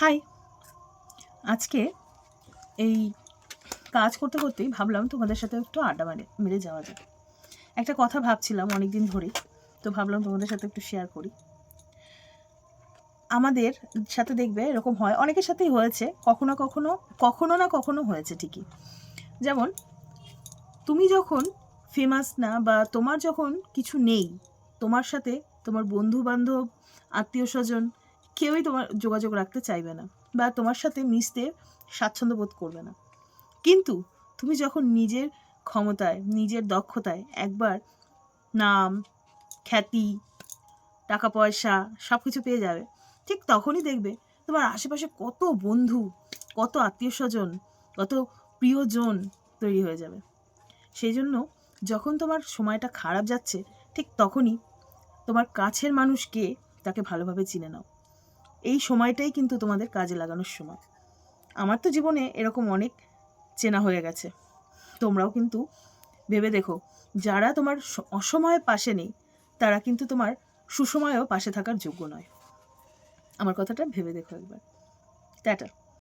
High. আজকে এই কাজ করতে করতেই ভাবলাম তোমাদের সাথে একটু আড্ডা মারে, মেরে যাওয়া যায় একটা কথা ভাবছিলাম অনেক দিন ধরেই, তো ভাবলাম তোমাদের সাথে একটু শেয়ার করি। আমাদের সাথে দেখবে এরকম হয়, অনেকের সাথেই হয়েছে, কখনো কখনো কখনো না কখনো হয়েছে ঠিকই। যেমন, তুমি যখন ফেমাস না বা তোমার যখন কিছু নেই, তোমার সাথে তোমার বন্ধু বান্ধব আত্মীয় স্বজন কেউই তোমার যোগাযোগ রাখতে চাইবে না বা তোমার সাথে মিশতে স্বাচ্ছন্দ্য বোধ করবে না। কিন্তু তুমি যখন নিজের ক্ষমতায়, নিজের দক্ষতায় একবার নাম, খ্যাতি টাকা পয়সা সব কিছু পেয়ে যাবে, ঠিক তখনই দেখবে তোমার আশেপাশে কত বন্ধু, কত আত্মীয় স্বজন কত প্রিয়জন তৈরি হয়ে যাবে। সেই জন্য যখন তোমার সময়টা খারাপ যাচ্ছে, ঠিক তখনই তোমার কাছের মানুষকে তাকে ভালোভাবে চিনে নাও। এই সময়টাই কিন্তু তোমাদের কাজে লাগানোর সময়। আমার তো জীবনে এরকম অনেক চেনা হয়ে গেছে। তোমরাও কিন্তু ভেবে দেখো, যারা তোমার অসময়ে পাশে নেই, তারা কিন্তু তোমার সুসময়েও পাশে থাকার যোগ্য নয়। আমার কথাটা ভেবে দেখো একবার। টাটা।